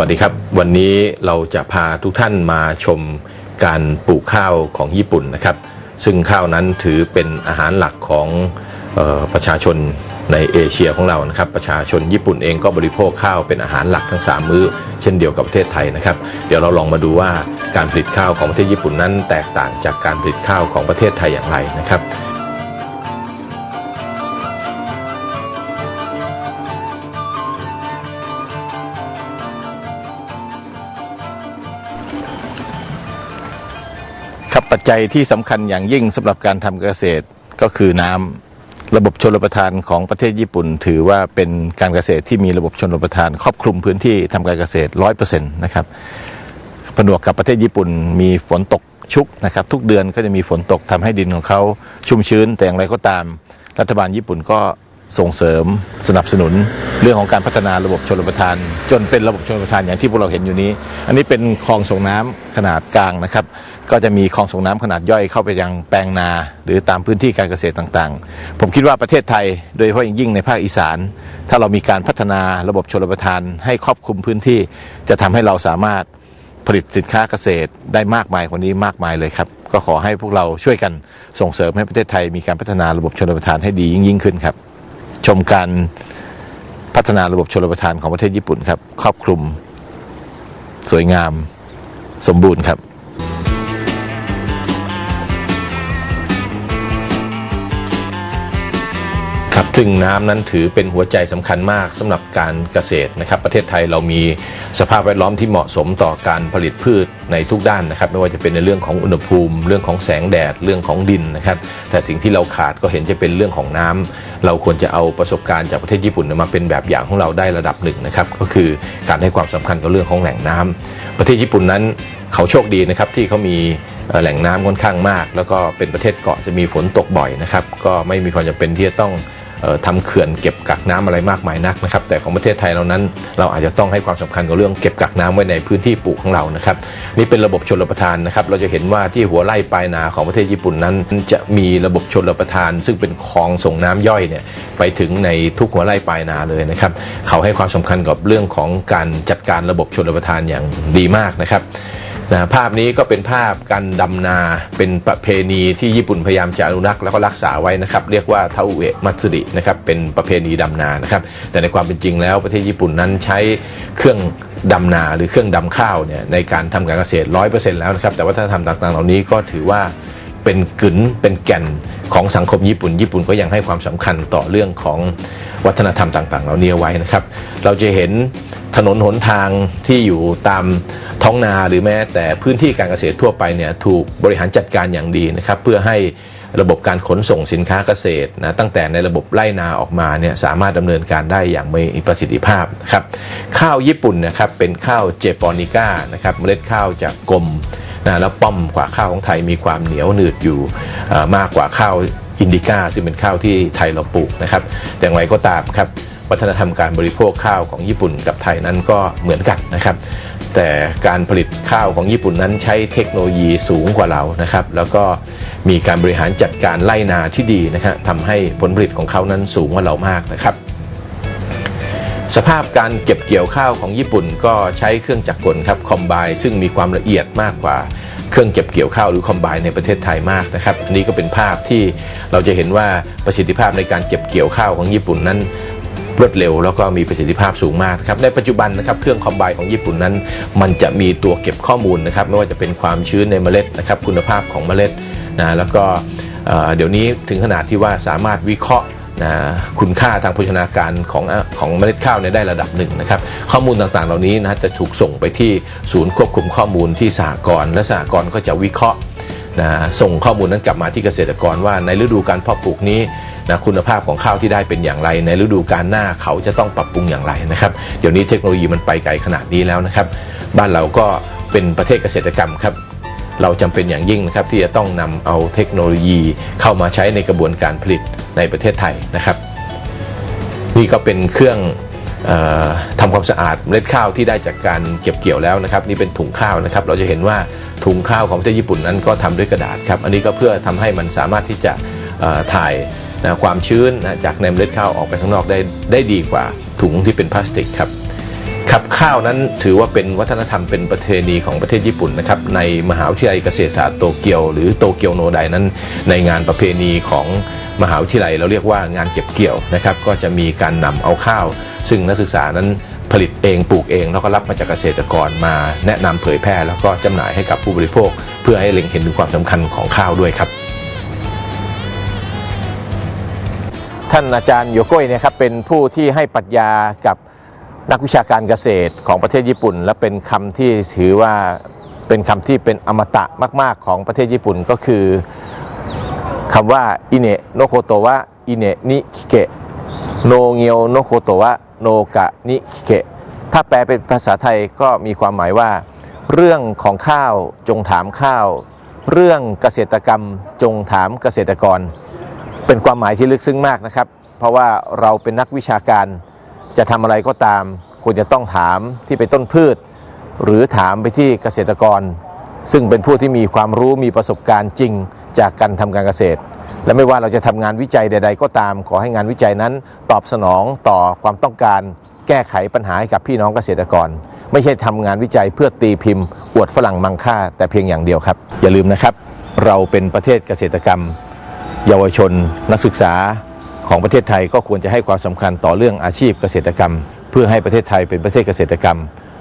วัสดีครับ วันนี้เราจะพาทุกท่านมาชมการปลูกข้าวของญี่ปุ่นนะครับ ซึ่งข้าวนั้นถือเป็นอาหารหลักของออประชาชนในเอเชียของเรานะครับ ประชาชนญี่ปุ่นเองก็บริโภคข้าวเป็นอาหารหลักทั้ง 3 มื้อ เช่นเดียวกับประเทศไทยนะครับ เดี๋ยวเราลองมาดูว่าการผลิตข้าวของประเทศญี่ปุ่นนั้นแตกต่างจากการผลิตข้าวของประเทศไทยอย่างไรนะครับ ครับปัจจัยที่สำคัญอย่างยิ่งสำหรับการทำเกษตรก็คือน้ำระบบชลประทานของประเทศญี่ปุ่น ถือว่าเป็นการเกษตรที่มีระบบชลประทาน ครอบคลุมพื้นที่ทำการเกษตรร้อยเปอร์เซ็นต์นะครับผนวกกับประเทศญี่ปุ่นมีฝนตกชุกนะครับ ทุกเดือนก็จะมีฝนตกทำให้ดินของเขาชุ่มชื้นแต่อย่างไรก็ตาม รัฐบาลญี่ปุ่นก็ส่งเสริมสนับสนุนเรื่องของการพัฒนาระบบชลประทาน จนเป็นระบบชลประทานอย่างที่พวกเราเห็นอยู่นี้ อันนี้เป็นคลองส่งน้ำขนาดกลางนะครับ ก็จะมีคลองส่งน้ำขนาดย่อยเข้าไปยังแปลงนา หรือตามพื้นที่การเกษตรต่างๆ ผมคิดว่าประเทศไทย โดยเฉพาะยิ่งในภาคอีสาน ถ้าเรามีการพัฒนาระบบชลประทาน ให้ครอบคลุมพื้นที่จะทำให้เราสามารถผลิตสินค้าเกษตรได้มากมายกว่านี้มากมายเลยครับ ก็ขอให้พวกเราช่วยกันส่งเสริมให้ประเทศไทย มีการพัฒนาระบบชลประทานให้ดียิ่งยิ่งขึ้นครับ ชมการพัฒนาระบบชลประทานของประเทศญี่ปุ่นครับ ครอบคลุม สวยงาม สมบูรณ์ครับ ซึ่งน้ำนั้นถือเป็นหัวใจสำคัญมากสำหรับการเกษตรนะครับ ประเทศไทยเรามีสภาพแวดล้อมที่เหมาะสมต่อการผลิตพืชในทุกด้านนะครับ ไม่ว่าจะเป็นในเรื่องของอุณหภูมิ เรื่องของแสงแดดเรื่องของดินนะครับ แต่สิ่งที่เราขาดก็เห็นจะเป็นเรื่องของน้ำเราควรจะเอาประสบการณ์จากประเทศญี่ปุ่นมาเป็นแบบอย่างของเราได้ระดับหนึ่งนะครับก็คือการให้ความสำคัญกับเรื่องของแหล่งน้ำประเทศญี่ปุ่นนั้นเขาโชคดีนะครับที่เขามีแหล่งน้ำค่อนข้างมาก แล้วก็เป็นประเทศเกาะจะมีฝนตกบ่อยนะครับก็ไม่มีความจำเป็นที่จะต้อง ทำเขื่อนเก็บกักน้ำอะไรมากมายนักนะครับ แต่ของประเทศไทยเรานั้น เราอาจจะต้องให้ความสำคัญกับเรื่องเก็บกักน้ำไว้ในพื้นที่ปลูกของเรานะครับนี่เป็นระบบชลประทานนะครับ เราจะเห็นว่าที่หัวไร่ปลายนาของประเทศญี่ปุ่นนั้น จะมีระบบชลประทาน ซึ่งเป็นคลองส่งน้ำย่อยเนี่ยไปถึงในทุกหัวไร่ปลายนาเลยนะครับเขาให้ความสำคัญกับเรื่องของการจัดการระบบชลประทานอย่างดีมากนะครับ นะภาพนี้ก็เป็นภาพการดำนาเป็นประเพณีที่ญี่ปุ่นพยายามจะอนุรักษ์แล้วก็รักษาไว้นะครับ เรียกว่าเทาเอะมัตสึรินะครับเป็นประเพณีดำนานะครับ แต่ในความเป็นจริงแล้วประเทศญี่ปุ่นนั้นใช้เครื่องดำนาหรือเครื่องดำข้าวเนี่ยในการทำการเกษตรร้อยเปอร์เซ็นต์แล้วนะครับ แต่วัฒนธรรมต่างๆ เหล่านี้ก็ถือว่า เป็นกึ๋นเป็นแก่นของสังคมญี่ปุ่น ญี่ปุ่นก็ยังให้ความสำคัญต่อเรื่องของวัฒนธรรมต่าง ๆ เหล่านี้อไว้นะครับ เราจะเห็นถนนหนทางที่อยู่ตามท้องนาหรือแม้แต่พื้นที่การเกษตรทั่วไปเนี่ยถูกบริหารจัดการอย่างดีนะครับเพื่อให้ระบบการขนส่งสินค้าเกษตรนะตั้งแต่ในระบบไล่นาออกมาเนี่ยสามารถดำเนินการได้อย่างมีประสิทธิภาพนะครับข้าวญี่ปุ่นนะครับเป็นข้าวเจปอนิก้านะครับเมล็ดข้าวจากกลม นะแล้วป้อมกว่าข้าวของไทยมีความเหนียวหนืดอยู่มากกว่าข้าวอินดิก้าซึ่งเป็นข้าวที่ไทยเราปลูกนะครับแต่อย่างไรก็ตามครับวัฒนธรรมการบริโภคข้าวของญี่ปุ่นกับไทยนั้นก็เหมือนกันนะครับ แต่การผลิตข้าวของญี่ปุ่นนั้นใช้เทคโนโลยีสูงกว่าเรานะครับ แล้วก็มีการบริหารจัดการไล่นาที่ดีนะครับทำให้ผลผลิตของเขานั้นสูงกว่าเรามากนะครับ สภาพการเก็บเกี่ยวข้าวของญี่ปุ่นก็ใช้เครื่องจักรกลครับคอมไบซึ่งมีความละเอียดมากกว่า เครื่องเก็บเกี่ยวข้าวหรือคอมไบในประเทศไทยมากนะครับอันนี้ก็เป็นภาพที่เราจะเห็นว่าประสิทธิภาพในการเก็บเกี่ยวข้าวของญี่ปุ่นนั้นรวดเร็วแล้วก็มีประสิทธิภาพสูงมากครับในปัจจุบันนะครับเครื่องคอมไบของญี่ปุ่นนั้น มันจะมีตัวเก็บข้อมูลนะครับไม่ว่าจะเป็นความชื้นในเมล็ดนะครับคุณภาพของเมล็ดนะแล้วก็เอ่อเดี๋ยวนี้ถึงขนาดที่ว่าสามารถวิเคราะห์ นะคุณค่าทางโภชนาการของของเมล็ดข้าวเนี่ยได้ระดับหนึ่งนะครับข้อมูลต่างๆเหล่านี้นะจะถูกส่งไปที่ศูนย์ควบคุมข้อมูลที่สหกรณ์และสหกรณ์ก็จะวิเคราะห์นะส่งข้อมูลนั้นกลับมาที่เกษตรกรว่าในฤดูการเพาะปลูกนี้นะคุณภาพของข้าวที่ได้เป็นอย่างไร ในฤดูการหน้าเขาจะต้องปรับปรุงอย่างไรนะครับเดี๋ยวนี้เทคโนโลยีมันไปไกลขนาดนี้แล้วนะครับ บ้านเราก็เป็นประเทศเกษตรกรรมครับ เราจำเป็นอย่างยิ่งนะครับที่จะต้องนำเอาเทคโนโลยีเข้ามาใช้ในกระบวนการผลิตในประเทศไทยนะครับ นี่ก็เป็นเครื่องออทำความสะอาดเมล็ดข้าวที่ได้จากการเก็บเกี่ยวแล้วนะครับ นี่เป็นถุงข้าวนะครับ เราจะเห็นว่าถุงข้าวของประเทศญี่ปุ่นนั้นก็ทำด้วยกระดาษครับอันนี้ก็เพื่อทำให้มันสามารถที่จะถ่ายความชื้นจากในเมล็ดข้าวออกไปข้างนอกได้ได้ดีกว่าถุงที่เป็นพลาสติกครับ ครับข้าวนั้นถือว่าเป็นวัฒนธรรมเป็นประเพณีของประเทศญี่ปุ่นนะครับในมหาวิทยาลัยเกษตรศาสตร์โตเกียว หรือโตเกียวโนไดนั้น ในงานประเพณีของมหาวิทยาลัยเราเรียกว่างานเก็บเกี่ยวนะครับก็จะมีการนำเอาข้าว ซึ่งนักศึกษานั้นผลิตเองปลูกเองแล้วก็รับมาจากเกษตรกรมาแนะนำเผยแพร่ แล้วก็จำหน่ายให้กับผู้บริโภค เพื่อให้เล็งเห็นถึงความสำคัญของข้าวด้วยครับท่านอาจารย์โยโกยเนะครับเป็นผู้ที่ให้ปรัชญากับ นักวิชาการเกษตรของประเทศญี่ปุ่น และเป็นคำที่ถือว่าเป็นคำที่เป็นอมตะมาก ๆ ของประเทศญี่ปุ่นก็คือคำว่าอิเนะโนโคโตวะอิเนะนิคิเกะโนเงียวโนโคโตวะโนกะนิคิเกะถ้าแปลเป็นภาษาไทยก็มีความหมายว่า เรื่องของข้าวจงถามข้าว เรื่องเกษตรกรรมจงถามเกษตรกร เป็นความหมายที่ลึกซึ้งมากนะครับ เพราะว่าเราเป็นนักวิชาการ จะทำอะไรก็ตามควรจะต้องถามที่เป็นต้นพืช หรือถามไปที่เกษตรกร ซึ่งเป็นผู้ที่มีความรู้มีประสบการณ์จริงจากการทำการเกษตร และไม่ว่าเราจะทำงานวิจัยใด ๆ ก็ตาม ขอให้งานวิจัยนั้นตอบสนองต่อความต้องการแก้ไขปัญหาให้กับพี่น้องเกษตรกร ไม่ใช่ทำงานวิจัยเพื่อตีพิมพ์ อวดฝรั่งมังค่า แต่เพียงอย่างเดียวครับ อย่าลืมนะครับ เราเป็นประเทศเกษตรกรรม เยาวชน นักศึกษา ของประเทศไทยก็ควรจะให้ความสำคัญต่อเรื่องอาชีพเกษตรกรรม เพื่อให้ประเทศไทยเป็นประเทศเกษตรกรรม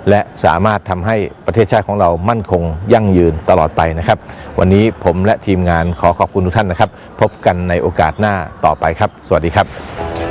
และสามารถทำให้ประเทศชาติของเรามั่นคงยั่งยืนตลอดไปนะครับ วันนี้ผมและทีมงานขอขอบคุณทุกท่านนะครับ พบกันในโอกาสหน้าต่อไปครับ สวัสดีครับ